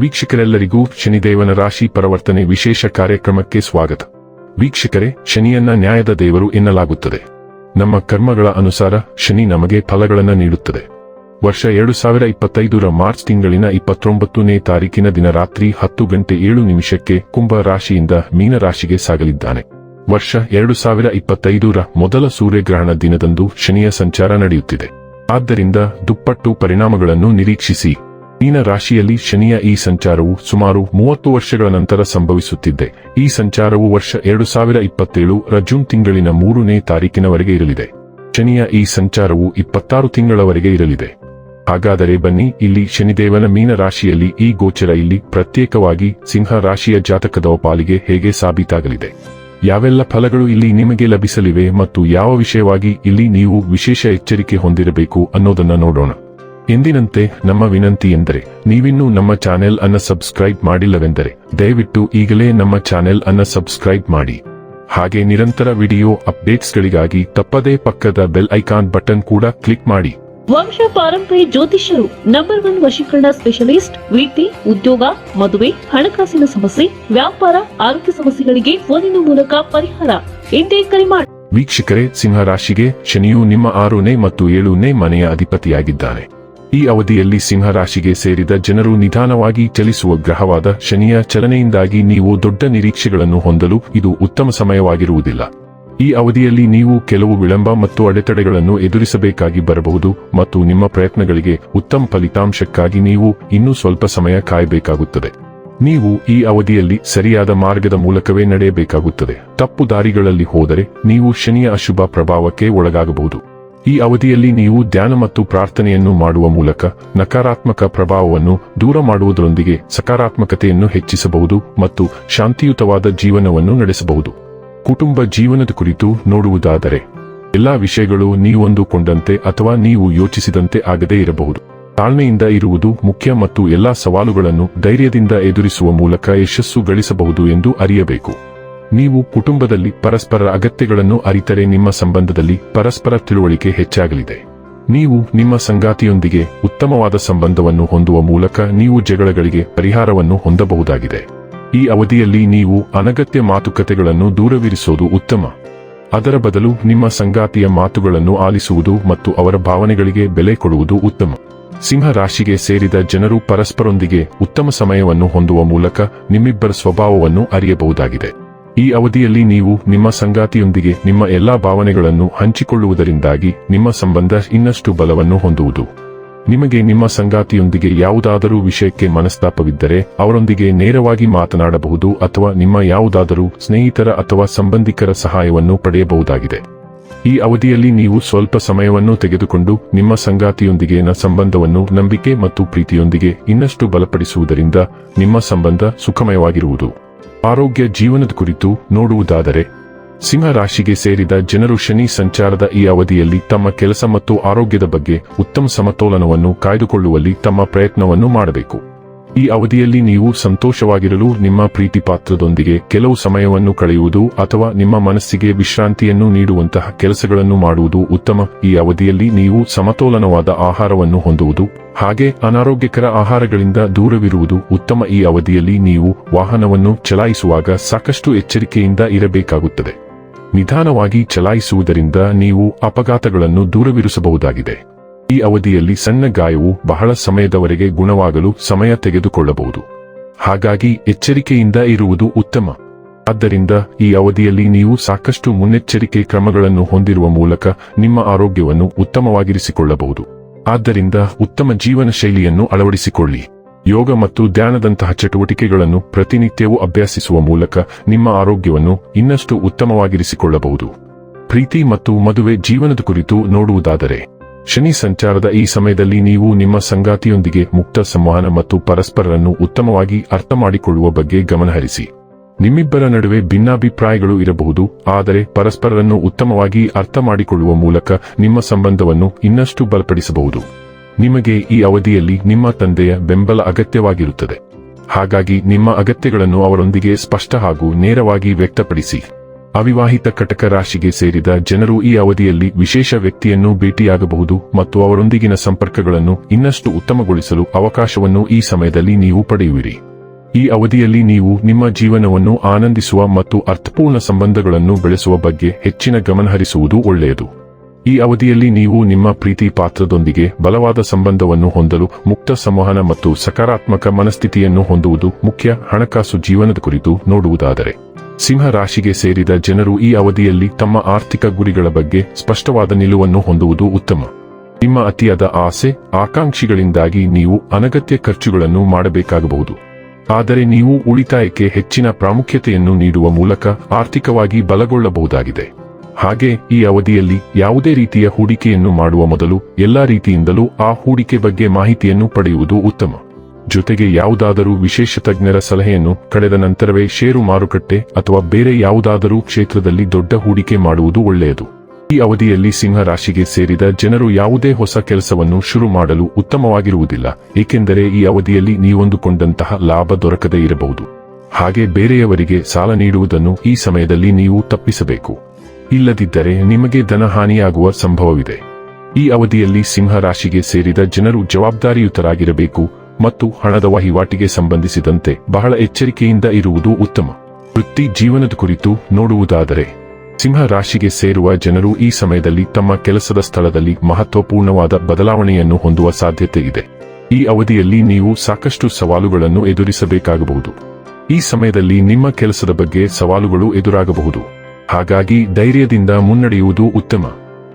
ವೀಕ್ಷಕರೆಲ್ಲರಿಗೂ ಶನಿದೇವನ ರಾಶಿ ಪರಿವರ್ತನೆ ವಿಶೇಷ ಕಾರ್ಯಕ್ರಮಕ್ಕೆ ಸ್ವಾಗತ. ವೀಕ್ಷಕರೇ, ಶನಿಯನ್ನ ನ್ಯಾಯದ ದೇವರು ಎನ್ನಲಾಗುತ್ತದೆ. ನಮ್ಮ ಕರ್ಮಗಳ ಅನುಸಾರ ಶನಿ ನಮಗೆ ಫಲಗಳನ್ನು ನೀಡುತ್ತದೆ. ವರ್ಷ ಎರಡು ಸಾವಿರ ಇಪ್ಪತ್ತೈದರ ಮಾರ್ಚ್ ತಿಂಗಳಿನ ಇಪ್ಪತ್ತೊಂಬತ್ತನೇ ತಾರೀಕಿನ ದಿನ ರಾತ್ರಿ ಹತ್ತು ಗಂಟೆ ಏಳು ನಿಮಿಷಕ್ಕೆ ಕುಂಭ ರಾಶಿಯಿಂದ ಮೀನ ರಾಶಿಗೆ ಸಾಗಲಿದ್ದಾನೆ. ವರ್ಷ ಎರಡು ಸಾವಿರ ಇಪ್ಪತ್ತೈದರ ಮೊದಲ ಸೂರ್ಯಗ್ರಹಣ ದಿನದಂದು ಶನಿಯ ಸಂಚಾರ ನಡೆಯುತ್ತಿದೆ. ಆದ್ದರಿಂದ ದುಪ್ಪಟ್ಟು ಪರಿಣಾಮಗಳನ್ನು ನಿರೀಕ್ಷಿಸಿ. ಮೀನ ರಾಶಿಯಲ್ಲಿ ಶನಿಯ ಈ ಸಂಚಾರವು ಸುಮಾರು ಮೂವತ್ತು ವರ್ಷಗಳ ನಂತರ ಸಂಭವಿಸುತ್ತಿದೆ. ಈ ಸಂಚಾರವು ವರ್ಷ ಎರಡು ಸಾವಿರ ಇಪ್ಪತ್ತೇಳು ರ ತಿಂಗಳಿನ ಮೂರನೇ ತಾರೀಕಿನವರೆಗೆ ಇರಲಿದೆ. ಶನಿಯ ಈ ಸಂಚಾರವು ಇಪ್ಪತ್ತಾರು ತಿಂಗಳವರೆಗೆ ಇರಲಿದೆ. ಹಾಗಾದರೆ ಬನ್ನಿ, ಇಲ್ಲಿ ಶನಿದೇವನ ಮೀನ ರಾಶಿಯಲ್ಲಿ ಈ ಗೋಚರ ಇಲ್ಲಿ ಪ್ರತ್ಯೇಕವಾಗಿ ಸಿಂಹ ರಾಶಿಯ ಜಾತಕದ ಪಾಲಿಗೆ ಹೇಗೆ ಸಾಬೀತಾಗಲಿದೆ? ಯಾವೆಲ್ಲ ಫಲಗಳು ಇಲ್ಲಿ ನಿಮಗೆ ಲಭಿಸಲಿವೆ ಮತ್ತು ಯಾವ ವಿಷಯವಾಗಿ ಇಲ್ಲಿ ನೀವು ವಿಶೇಷ ಎಚ್ಚರಿಕೆ ಹೊಂದಿರಬೇಕು ಅನ್ನೋದನ್ನ ನೋಡೋಣ. ಎಂದಿನಂತೆ ನಮ್ಮ ವಿನಂತಿ ಎಂದರೆ ನೀವಿನ್ನೂ ನಮ್ಮ ಚಾನೆಲ್ ಅನ್ನ ಸಬ್ಸ್ಕ್ರೈಬ್ ಮಾಡಿಲ್ಲವೆಂದರೆ ದಯವಿಟ್ಟು ಈಗಲೇ ನಮ್ಮ ಚಾನೆಲ್ ಅನ್ನ ಸಬ್ಸ್ಕ್ರೈಬ್ ಮಾಡಿ. ಹಾಗೆ ನಿರಂತರ ವಿಡಿಯೋ ಅಪ್ಡೇಟ್ಸ್ಗಳಿಗಾಗಿ ತಪ್ಪದೇ ಪಕ್ಕದ ಬೆಲ್ ಐಕಾನ್ ಬಟನ್ ಕೂಡ ಕ್ಲಿಕ್ ಮಾಡಿ. ವಂಶ ಪಾರಂಪರ್ಯ ಜ್ಯೋತಿಷ್ಯರು ನಂಬರ್ ಒನ್ ವಶೀಕರಣ ಸ್ಪೆಷಲಿಸ್ಟ್ ವೀಟಿ ಉದ್ಯೋಗ ಮದುವೆ ಹಣಕಾಸಿನ ಸಮಸ್ಯೆ ವ್ಯಾಪಾರ ಆರೋಗ್ಯ ಸಮಸ್ಯೆಗಳಿಗೆ ಫೋನಿನ ಮೂಲಕ ಪರಿಹಾರ. ಇಂದೇ ಕರೆ ಮಾಡಿ ವೀಕ್ಷಕರೇ ಸಿಂಹ ರಾಶಿಗೆ ಶನಿಯು ನಿಮ್ಮ ಆರನೇ ಮತ್ತು ಏಳೂನೇ ಮನೆಯ ಅಧಿಪತಿಯಾಗಿದ್ದಾನೆ ಈ ಅವಧಿಯಲ್ಲಿ ಸಿಂಹರಾಶಿಗೆ ಸೇರಿದ ಜನರು ನಿಧಾನವಾಗಿ ಚಲಿಸುವ ಗ್ರಹವಾದ ಶನಿಯ ಚಲನೆಯಿಂದಾಗಿ ನೀವು ದೊಡ್ಡ ನಿರೀಕ್ಷೆಗಳನ್ನು ಹೊಂದಲು ಇದು ಉತ್ತಮ ಸಮಯವಾಗಿರುವುದಿಲ್ಲ. ಈ ಅವಧಿಯಲ್ಲಿ ನೀವು ಕೆಲವು ವಿಳಂಬ ಮತ್ತು ಅಡೆತಡೆಗಳನ್ನು ಎದುರಿಸಬೇಕಾಗಿ ಬರಬಹುದು ಮತ್ತು ನಿಮ್ಮ ಪ್ರಯತ್ನಗಳಿಗೆ ಉತ್ತಮ ಫಲಿತಾಂಶಕ್ಕಾಗಿ ನೀವು ಇನ್ನೂ ಸ್ವಲ್ಪ ಸಮಯ ಕಾಯಬೇಕಾಗುತ್ತದೆ. ನೀವು ಈ ಅವಧಿಯಲ್ಲಿ ಸರಿಯಾದ ಮಾರ್ಗದ ಮೂಲಕವೇ ನಡೆಯಬೇಕಾಗುತ್ತದೆ. ತಪ್ಪು ದಾರಿಗಳಲ್ಲಿ ಹೋದರೆ ನೀವು ಶನಿಯ ಅಶುಭ ಪ್ರಭಾವಕ್ಕೆ ಒಳಗಾಗಬಹುದು. ಈ ಅವಧಿಯಲ್ಲಿ ನೀವು ಧ್ಯಾನ ಮತ್ತು ಪ್ರಾರ್ಥನೆಯನ್ನು ಮಾಡುವ ಮೂಲಕ ನಕಾರಾತ್ಮಕ ಪ್ರಭಾವವನ್ನು ದೂರ ಮಾಡುವುದರೊಂದಿಗೆ ಸಕಾರಾತ್ಮಕತೆಯನ್ನು ಹೆಚ್ಚಿಸಬಹುದು ಮತ್ತು ಶಾಂತಿಯುತವಾದ ಜೀವನವನ್ನು ನಡೆಸಬಹುದು. ಕುಟುಂಬ ಜೀವನದ ಕುರಿತು ನೋಡುವುದಾದರೆ, ಎಲ್ಲಾ ವಿಷಯಗಳು ನೀವೊಂದುಕೊಂಡಂತೆ ಅಥವಾ ನೀವು ಯೋಚಿಸಿದಂತೆ ಆಗದೇ ಇರಬಹುದು. ತಾಳ್ಮೆಯಿಂದ ಇರುವುದು ಮುಖ್ಯ ಮತ್ತು ಎಲ್ಲಾ ಸವಾಲುಗಳನ್ನು ಧೈರ್ಯದಿಂದ ಎದುರಿಸುವ ಮೂಲಕ ಯಶಸ್ಸು ಗಳಿಸಬಹುದು ಎಂದು ಅರಿಯಬೇಕು. ನೀವು ಕುಟುಂಬದಲ್ಲಿ ಪರಸ್ಪರ ಅಗತ್ಯಗಳನ್ನು ಅರಿತರೆ ನಿಮ್ಮ ಸಂಬಂಧದಲ್ಲಿ ಪರಸ್ಪರ ತಿಳುವಳಿಕೆ ಹೆಚ್ಚಾಗಲಿದೆ. ನೀವು ನಿಮ್ಮ ಸಂಗಾತಿಯೊಂದಿಗೆ ಉತ್ತಮವಾದ ಸಂಬಂಧವನ್ನು ಹೊಂದುವ ಮೂಲಕ ನೀವು ಜಗಳಗಳಿಗೆ ಪರಿಹಾರವನ್ನು ಹೊಂದಬಹುದಾಗಿದೆ. ಈ ಅವಧಿಯಲ್ಲಿ ನೀವು ಅನಗತ್ಯ ಮಾತುಕತೆಗಳನ್ನು ದೂರವಿರಿಸುವುದು ಉತ್ತಮ. ಅದರ ಬದಲು ನಿಮ್ಮ ಸಂಗಾತಿಯ ಮಾತುಗಳನ್ನು ಆಲಿಸುವುದು ಮತ್ತು ಅವರ ಭಾವನೆಗಳಿಗೆ ಬೆಲೆ ಕೊಡುವುದು ಉತ್ತಮ. ಸಿಂಹ ರಾಶಿಗೆ ಸೇರಿದ ಜನರು ಪರಸ್ಪರೊಂದಿಗೆ ಉತ್ತಮ ಸಮಯವನ್ನು ಹೊಂದುವ ಮೂಲಕ ನಿಮ್ಮಿಬ್ಬರ ಸ್ವಭಾವವನ್ನು ಅರಿಯಬಹುದಾಗಿದೆ. ಈ ಅವಧಿಯಲ್ಲಿ ನೀವು ನಿಮ್ಮ ಸಂಗಾತಿಯೊಂದಿಗೆ ನಿಮ್ಮ ಎಲ್ಲಾ ಭಾವನೆಗಳನ್ನು ಹಂಚಿಕೊಳ್ಳುವುದರಿಂದಾಗಿ ನಿಮ್ಮ ಸಂಬಂಧ ಇನ್ನಷ್ಟು ಬಲವನ್ನು ಹೊಂದುವುದು. ನಿಮಗೆ ನಿಮ್ಮ ಸಂಗಾತಿಯೊಂದಿಗೆ ಯಾವುದಾದರೂ ವಿಷಯಕ್ಕೆ ಮನಸ್ತಾಪವಿದ್ದರೆ ಅವರೊಂದಿಗೆ ನೇರವಾಗಿ ಮಾತನಾಡಬಹುದು ಅಥವಾ ನಿಮ್ಮ ಯಾವುದಾದರೂ ಸ್ನೇಹಿತರ ಅಥವಾ ಸಂಬಂಧಿಕರ ಸಹಾಯವನ್ನು ಪಡೆಯಬಹುದಾಗಿದೆ. ಈ ಅವಧಿಯಲ್ಲಿ ನೀವು ಸ್ವಲ್ಪ ಸಮಯವನ್ನು ತೆಗೆದುಕೊಂಡು ನಿಮ್ಮ ಸಂಗಾತಿಯೊಂದಿಗಿನ ಸಂಬಂಧವನ್ನು ನಂಬಿಕೆ ಮತ್ತು ಪ್ರೀತಿಯೊಂದಿಗೆ ಇನ್ನಷ್ಟು ಬಲಪಡಿಸುವುದರಿಂದ ನಿಮ್ಮ ಸಂಬಂಧ ಸುಖಮಯವಾಗಿರುವುದು. ಆರೋಗ್ಯ ಜೀವನದ ಕುರಿತು ನೋಡುವುದಾದರೆ, ಸಿಂಹ ರಾಶಿಗೆ ಸೇರಿದ ಜನರು ಶನಿ ಸಂಚಾರದ ಈ ಅವಧಿಯಲ್ಲಿ ತಮ್ಮ ಕೆಲಸ ಮತ್ತು ಆರೋಗ್ಯದ ಬಗ್ಗೆ ಉತ್ತಮ ಸಮತೋಲನವನ್ನು ಕಾಯ್ದುಕೊಳ್ಳುವಲ್ಲಿ ತಮ್ಮ ಪ್ರಯತ್ನವನ್ನು ಮಾಡಬೇಕು. ಈ ಅವಧಿಯಲ್ಲಿ ನೀವು ಸಂತೋಷವಾಗಿರಲು ನಿಮ್ಮ ಪ್ರೀತಿಪಾತ್ರದೊಂದಿಗೆ ಕೆಲವು ಸಮಯವನ್ನು ಕಳೆಯುವುದು ಅಥವಾ ನಿಮ್ಮ ಮನಸ್ಸಿಗೆ ವಿಶ್ರಾಂತಿಯನ್ನು ನೀಡುವಂತಹ ಕೆಲಸಗಳನ್ನು ಮಾಡುವುದು ಉತ್ತಮ. ಈ ಅವಧಿಯಲ್ಲಿ ನೀವು ಸಮತೋಲನವಾದ ಆಹಾರವನ್ನು ಹೊಂದುವುದು ಹಾಗೆ ಅನಾರೋಗ್ಯಕರ ಆಹಾರಗಳಿಂದ ದೂರವಿರುವುದು ಉತ್ತಮ. ಈ ಅವಧಿಯಲ್ಲಿ ನೀವು ವಾಹನವನ್ನು ಚಲಾಯಿಸುವಾಗ ಸಾಕಷ್ಟು ಎಚ್ಚರಿಕೆಯಿಂದ ಇರಬೇಕಾಗುತ್ತದೆ. ನಿಧಾನವಾಗಿ ಚಲಾಯಿಸುವುದರಿಂದ ನೀವು ಅಪಘಾತಗಳನ್ನು ದೂರವಿರಿಸಬಹುದಾಗಿದೆ. ಈ ಅವಧಿಯಲ್ಲಿ ಸಣ್ಣ ಗಾಯವು ಬಹಳ ಸಮಯದವರೆಗೆ ಗುಣವಾಗಲು ಸಮಯ ತೆಗೆದುಕೊಳ್ಳಬಹುದು. ಹಾಗಾಗಿ ಎಚ್ಚರಿಕೆಯಿಂದ ಇರುವುದು ಉತ್ತಮ. ಆದ್ದರಿಂದ ಈ ಅವಧಿಯಲ್ಲಿ ನೀವು ಸಾಕಷ್ಟು ಮುನ್ನೆಚ್ಚರಿಕೆ ಕ್ರಮಗಳನ್ನು ಹೊಂದಿರುವ ಮೂಲಕ ನಿಮ್ಮ ಆರೋಗ್ಯವನ್ನು ಉತ್ತಮವಾಗಿರಿಸಿಕೊಳ್ಳಬಹುದು. ಆದ್ದರಿಂದ ಉತ್ತಮ ಜೀವನ ಶೈಲಿಯನ್ನು ಅಳವಡಿಸಿಕೊಳ್ಳಿ. ಯೋಗ ಮತ್ತು ಧ್ಯಾನದಂತಹ ಚಟುವಟಿಕೆಗಳನ್ನು ಪ್ರತಿನಿತ್ಯವೂ ಅಭ್ಯಾಸಿಸುವ ಮೂಲಕ ನಿಮ್ಮ ಆರೋಗ್ಯವನ್ನು ಇನ್ನಷ್ಟು ಉತ್ತಮವಾಗಿರಿಸಿಕೊಳ್ಳಬಹುದು. ಪ್ರೀತಿ ಮತ್ತು ಮದುವೆ ಜೀವನದ ಕುರಿತು ನೋಡುವುದಾದರೆ ಶನಿ ಸಂಚಾರದ ಈ ಸಮಯದಲ್ಲಿ ನೀವು ನಿಮ್ಮ ಸಂಗಾತಿಯೊಂದಿಗೆ ಮುಕ್ತ ಸಂವಹನ ಮತ್ತು ಪರಸ್ಪರರನ್ನು ಉತ್ತಮವಾಗಿ ಅರ್ಥ ಮಾಡಿಕೊಳ್ಳುವ ಬಗ್ಗೆ ಗಮನಹರಿಸಿ. ನಿಮ್ಮಿಬ್ಬರ ನಡುವೆ ಭಿನ್ನಾಭಿಪ್ರಾಯಗಳು ಇರಬಹುದು, ಆದರೆ ಪರಸ್ಪರರನ್ನು ಉತ್ತಮವಾಗಿ ಅರ್ಥ ಮಾಡಿಕೊಳ್ಳುವ ಮೂಲಕ ನಿಮ್ಮ ಸಂಬಂಧವನ್ನು ಇನ್ನಷ್ಟು ಬಲಪಡಿಸಬಹುದು. ನಿಮಗೆ ಈ ಅವಧಿಯಲ್ಲಿ ನಿಮ್ಮ ತಂದೆಯ ಬೆಂಬಲ ಅಗತ್ಯವಾಗಿರುತ್ತದೆ. ಹಾಗಾಗಿ ನಿಮ್ಮ ಅಗತ್ಯಗಳನ್ನು ಅವರೊಂದಿಗೆ ಸ್ಪಷ್ಟ ಹಾಗೂ ನೇರವಾಗಿ ವ್ಯಕ್ತಪಡಿಸಿ. ಅವಿವಾಹಿತ ಕಟಕ ರಾಶಿಗೆ ಸೇರಿದ ಜನರು ಈ ಅವಧಿಯಲ್ಲಿ ವಿಶೇಷ ವ್ಯಕ್ತಿಯನ್ನು ಭೇಟಿಯಾಗಬಹುದು ಮತ್ತು ಅವರೊಂದಿಗಿನ ಸಂಪರ್ಕಗಳನ್ನು ಇನ್ನಷ್ಟು ಉತ್ತಮಗೊಳಿಸಲು ಅವಕಾಶವನ್ನು ಈ ಸಮಯದಲ್ಲಿ ನೀವು ಪಡೆಯುವಿರಿ. ಈ ಅವಧಿಯಲ್ಲಿ ನೀವು ನಿಮ್ಮ ಜೀವನವನ್ನು ಆನಂದಿಸುವ ಮತ್ತು ಅರ್ಥಪೂರ್ಣ ಸಂಬಂಧಗಳನ್ನು ಬೆಳೆಸುವ ಬಗ್ಗೆ ಹೆಚ್ಚಿನ ಗಮನಹರಿಸುವುದು ಒಳ್ಳೆಯದು. ಈ ಅವಧಿಯಲ್ಲಿ ನೀವು ನಿಮ್ಮ ಪ್ರೀತಿ ಪಾತ್ರದೊಂದಿಗೆ ಬಲವಾದ ಸಂಬಂಧವನ್ನು ಹೊಂದಲು ಮುಕ್ತ ಸಂವಹನ ಮತ್ತು ಸಕಾರಾತ್ಮಕ ಮನಸ್ಥಿತಿಯನ್ನು ಹೊಂದುವುದು ಮುಖ್ಯ ಹಣಕಾಸು ಜೀವನದ ಕುರಿತು ನೋಡುವುದಾದರೆ. ಸಿಂಹ ರಾಶಿಗೆ ಸೇರಿದ ಜನರು ಈ ಅವಧಿಯಲ್ಲಿ ತಮ್ಮ ಆರ್ಥಿಕ ಗುರಿಗಳ ಬಗ್ಗೆ ಸ್ಪಷ್ಟವಾದ ನಿಲುವನ್ನು ಹೊಂದುವುದು ಉತ್ತಮ. ನಿಮ್ಮ ಅತಿಯಾದ ಆಸೆ, ಆಕಾಂಕ್ಷಿಗಳಿಂದಾಗಿ ನೀವು ಅನಗತ್ಯ ಖರ್ಚುಗಳನ್ನು ಮಾಡಬೇಕಾಗಬಹುದು. ಆದರೆ ನೀವು ಉಳಿತಾಯಕ್ಕೆ ಹೆಚ್ಚಿನ ಪ್ರಾಮುಖ್ಯತೆಯನ್ನು ನೀಡುವ ಮೂಲಕ ಆರ್ಥಿಕವಾಗಿ ಬಲಗೊಳ್ಳಬಹುದಾಗಿದೆ. ಹಾಗೆ ಈ ಅವಧಿಯಲ್ಲಿ ಯಾವುದೇ ರೀತಿಯ ಹೂಡಿಕೆಯನ್ನು ಮಾಡುವ ಮೊದಲು ಎಲ್ಲಾ ರೀತಿಯಿಂದಲೂ ಆ ಹೂಡಿಕೆ ಬಗ್ಗೆ ಮಾಹಿತಿಯನ್ನು ಪಡೆಯುವುದು ಉತ್ತಮ. ಜೊತೆಗೆ ಯಾವುದಾದರೂ ವಿಶೇಷ ತಜ್ಞರ ಸಲಹೆಯನ್ನು ಕಳೆದ ನಂತರವೇ ಷೇರು ಮಾರುಕಟ್ಟೆ ಅಥವಾ ಬೇರೆ ಯಾವುದಾದರೂ ಕ್ಷೇತ್ರದಲ್ಲಿ ದೊಡ್ಡ ಹೂಡಿಕೆ ಮಾಡುವುದು ಒಳ್ಳೆಯದು. ಈ ಅವಧಿಯಲ್ಲಿ ಸಿಂಹ ರಾಶಿಗೆ ಸೇರಿದ ಜನರು ಯಾವುದೇ ಹೊಸ ಕೆಲಸವನ್ನು ಶುರು ಮಾಡಲು ಉತ್ತಮವಾಗಿರುವುದಿಲ್ಲ, ಏಕೆಂದರೆ ಈ ಅವಧಿಯಲ್ಲಿ ನೀವೊಂದುಕೊಂಡಂತಹ ಲಾಭ ದೊರಕದೇ ಇರಬಹುದು. ಹಾಗೆ ಬೇರೆಯವರಿಗೆ ಸಾಲ ನೀಡುವುದನ್ನು ಈ ಸಮಯದಲ್ಲಿ ನೀವು ತಪ್ಪಿಸಬೇಕು. ಇಲ್ಲದಿದ್ದರೆ ನಿಮಗೆ ಧನಹಾನಿಯಾಗುವ ಸಂಭವವಿದೆ. ಈ ಅವಧಿಯಲ್ಲಿ ಸಿಂಹ ರಾಶಿಗೆ ಸೇರಿದ ಜನರು ಜವಾಬ್ದಾರಿಯುತರಾಗಿರಬೇಕು ಮತ್ತು ಹಣದ ವಹಿವಾಟಿಗೆ ಸಂಬಂಧಿಸಿದಂತೆ ಬಹಳ ಎಚ್ಚರಿಕೆಯಿಂದ ಇರುವುದು ಉತ್ತಮ. ವೃತ್ತಿ ಜೀವನದ ಕುರಿತು ನೋಡುವುದಾದರೆ, ಸಿಂಹ ರಾಶಿಗೆ ಸೇರುವ ಜನರು ಈ ಸಮಯದಲ್ಲಿ ತಮ್ಮ ಕೆಲಸದ ಸ್ಥಳದಲ್ಲಿ ಮಹತ್ವಪೂರ್ಣವಾದ ಬದಲಾವಣೆಯನ್ನು ಹೊಂದುವ ಸಾಧ್ಯತೆ ಇದೆ. ಈ ಅವಧಿಯಲ್ಲಿ ನೀವು ಸಾಕಷ್ಟು ಸವಾಲುಗಳನ್ನು ಎದುರಿಸಬೇಕಾಗಬಹುದು. ಈ ಸಮಯದಲ್ಲಿ ನಿಮ್ಮ ಕೆಲಸದ ಬಗ್ಗೆ ಸವಾಲುಗಳು ಎದುರಾಗಬಹುದು. ಹಾಗಾಗಿ ಧೈರ್ಯದಿಂದ ಮುನ್ನಡೆಯುವುದು ಉತ್ತಮ.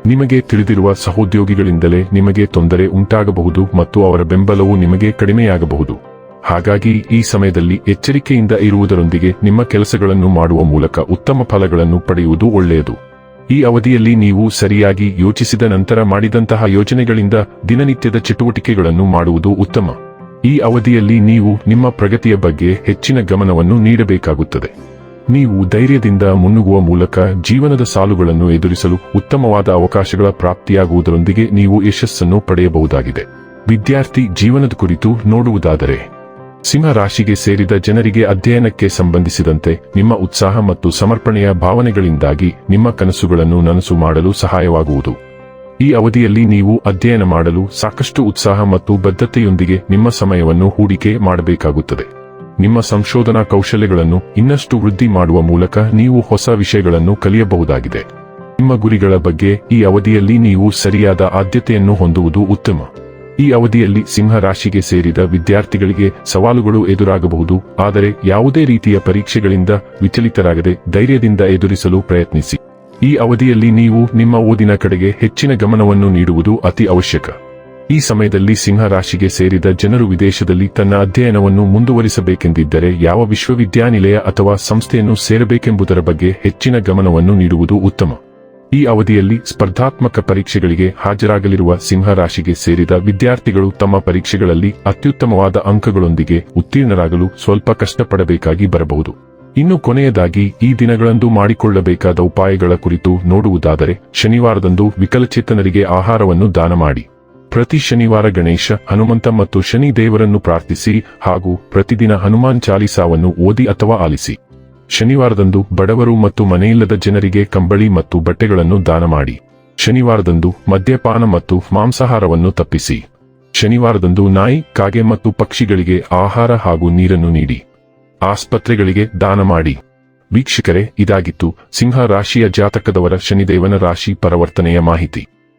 ನಿಮಗೆ ತಿಳಿದಿರುವ ಸಹೋದ್ಯೋಗಿಗಳಿಂದಲೇ ನಿಮಗೆ ತೊಂದರೆ ಉಂಟಾಗಬಹುದು ಮತ್ತು ಅವರ ಬೆಂಬಲವು ನಿಮಗೆ ಕಡಿಮೆಯಾಗಬಹುದು. ಹಾಗಾಗಿ ಈ ಸಮಯದಲ್ಲಿ ಎಚ್ಚರಿಕೆಯಿಂದ ಇರುವುದರೊಂದಿಗೆ ನಿಮ್ಮ ಕೆಲಸಗಳನ್ನು ಮಾಡುವ ಮೂಲಕ ಉತ್ತಮ ಫಲಗಳನ್ನು ಪಡೆಯುವುದು ಒಳ್ಳೆಯದು. ಈ ಅವಧಿಯಲ್ಲಿ ನೀವು ಸರಿಯಾಗಿ ಯೋಚಿಸಿದ ನಂತರ ಮಾಡಿದಂತಹ ಯೋಜನೆಗಳಿಂದ ದಿನನಿತ್ಯದ ಚಟುವಟಿಕೆಗಳನ್ನು ಮಾಡುವುದು ಉತ್ತಮ. ಈ ಅವಧಿಯಲ್ಲಿ ನೀವು ನಿಮ್ಮ ಪ್ರಗತಿಯ ಬಗ್ಗೆ ಹೆಚ್ಚಿನ ಗಮನವನ್ನು ನೀಡಬೇಕಾಗುತ್ತದೆ. ನೀವು ಧೈರ್ಯದಿಂದ ಮುನ್ನುಗುವ ಮೂಲಕ ಜೀವನದ ಸಾಲುಗಳನ್ನು ಎದುರಿಸಲು ಉತ್ತಮವಾದ ಅವಕಾಶಗಳ ಪ್ರಾಪ್ತಿಯಾಗುವುದರೊಂದಿಗೆ ನೀವು ಯಶಸ್ಸನ್ನು ಪಡೆಯಬಹುದಾಗಿದೆ. ವಿದ್ಯಾರ್ಥಿ ಜೀವನದ ಕುರಿತು ನೋಡುವುದಾದರೆ, ಸಿಂಹ ರಾಶಿಗೆ ಸೇರಿದ ಜನರಿಗೆ ಅಧ್ಯಯನಕ್ಕೆ ಸಂಬಂಧಿಸಿದಂತೆ ನಿಮ್ಮ ಉತ್ಸಾಹ ಮತ್ತು ಸಮರ್ಪಣೆಯ ಭಾವನೆಗಳಿಂದಾಗಿ ನಿಮ್ಮ ಕನಸುಗಳನ್ನು ನನಸು ಮಾಡಲು ಸಹಾಯವಾಗುವುದು. ಈ ಅವಧಿಯಲ್ಲಿ ನೀವು ಅಧ್ಯಯನ ಮಾಡಲು ಸಾಕಷ್ಟು ಉತ್ಸಾಹ ಮತ್ತು ಬದ್ಧತೆಯೊಂದಿಗೆ ನಿಮ್ಮ ಸಮಯವನ್ನು ಹೂಡಿಕೆ ಮಾಡಬೇಕಾಗುತ್ತದೆ. ನಿಮ್ಮ ಸಂಶೋಧನಾ ಕೌಶಲ್ಯಗಳನ್ನು ಇನ್ನಷ್ಟು ವೃದ್ಧಿ ಮಾಡುವ ಮೂಲಕ ನೀವು ಹೊಸ ವಿಷಯಗಳನ್ನು ಕಲಿಯಬಹುದಾಗಿದೆ. ನಿಮ್ಮ ಗುರಿಗಳ ಬಗ್ಗೆ ಈ ಅವಧಿಯಲ್ಲಿ ನೀವು ಸರಿಯಾದ ಆದ್ಯತೆಯನ್ನು ಹೊಂದುವುದು ಉತ್ತಮ. ಈ ಅವಧಿಯಲ್ಲಿ ಸಿಂಹ ರಾಶಿಗೆ ಸೇರಿದ ವಿದ್ಯಾರ್ಥಿಗಳಿಗೆ ಸವಾಲುಗಳು ಎದುರಾಗಬಹುದು, ಆದರೆ ಯಾವುದೇ ರೀತಿಯ ಪರೀಕ್ಷೆಗಳಿಂದ ವಿಚಲಿತರಾಗದೆ ಧೈರ್ಯದಿಂದ ಎದುರಿಸಲು ಪ್ರಯತ್ನಿಸಿ. ಈ ಅವಧಿಯಲ್ಲಿ ನೀವು ನಿಮ್ಮ ಓದಿನ ಕಡೆಗೆ ಹೆಚ್ಚಿನ ಗಮನವನ್ನು ನೀಡುವುದು ಅತಿ ಅವಶ್ಯಕ. ಈ ಸಮಯದಲ್ಲಿ ಸಿಂಹ ರಾಶಿಗೆ ಸೇರಿದ ಜನರು ವಿದೇಶದಲ್ಲಿ ತನ್ನ ಅಧ್ಯಯನವನ್ನು ಮುಂದುವರಿಸಬೇಕೆಂದಿದ್ದರೆ ಯಾವ ವಿಶ್ವವಿದ್ಯಾನಿಲಯ ಅಥವಾ ಸಂಸ್ಥೆಯನ್ನು ಸೇರಬೇಕೆಂಬುದರ ಬಗ್ಗೆ ಹೆಚ್ಚಿನ ಗಮನವನ್ನು ನೀಡುವುದು ಉತ್ತಮ. ಈ ಅವಧಿಯಲ್ಲಿ ಸ್ಪರ್ಧಾತ್ಮಕ ಪರೀಕ್ಷೆಗಳಿಗೆ ಹಾಜರಾಗಲಿರುವ ಸಿಂಹ ರಾಶಿಗೆ ಸೇರಿದ ವಿದ್ಯಾರ್ಥಿಗಳು ತಮ್ಮ ಪರೀಕ್ಷೆಗಳಲ್ಲಿ ಅತ್ಯುತ್ತಮವಾದ ಅಂಕಗಳೊಂದಿಗೆ ಉತ್ತೀರ್ಣರಾಗಲು ಸ್ವಲ್ಪ ಕಷ್ಟಪಡಬೇಕಾಗಿ ಬರಬಹುದು. ಇನ್ನು ಕೊನೆಯದಾಗಿ ಈ ದಿನಗಳಂದು ಮಾಡಿಕೊಳ್ಳಬೇಕಾದ ಉಪಾಯಗಳ ಕುರಿತು ನೋಡುವುದಾದರೆ ಶನಿವಾರದಂದು ವಿಕಲಚೇತನರಿಗೆ ಆಹಾರವನ್ನು ದಾನ ಮಾಡಿ. ಪ್ರತಿ ಶನಿವಾರ ಗಣೇಶ, ಹನುಮಂತ ಮತ್ತು ಶನಿ ದೇವರನ್ನು ಪ್ರಾರ್ಥಿಸಿ ಹಾಗೂ ಪ್ರತಿದಿನ ಹನುಮಾನ್ ಚಾಲಿಸಾವನ್ನು ಓದಿ ಅಥವಾ ಆಲಿಸಿ. ಶನಿವಾರದಂದು ಬಡವರು ಮತ್ತು ಮನೆಯಿಲ್ಲದ ಜನರಿಗೆ ಕಂಬಳಿ ಮತ್ತು ಬಟ್ಟೆಗಳನ್ನು ದಾನ ಮಾಡಿ. ಶನಿವಾರದಂದು ಮದ್ಯಪಾನ ಮತ್ತು ಮಾಂಸಾಹಾರವನ್ನು ತಪ್ಪಿಸಿ. ಶನಿವಾರದಂದು ನಾಯಿ, ಕಾಗೆ ಮತ್ತು ಪಕ್ಷಿಗಳಿಗೆ ಆಹಾರ ಹಾಗೂ ನೀರನ್ನು ನೀಡಿ. ಆಸ್ಪತ್ರೆಗಳಿಗೆ ದಾನ ಮಾಡಿ. ವೀಕ್ಷಕರೇ, ಇದಾಗಿತ್ತು ಸಿಂಹ ರಾಶಿಯ ಜಾತಕದವರ ಶನಿದೇವನ ರಾಶಿ ಪರವರ್ತನೆಯ ಮಾಹಿತಿ.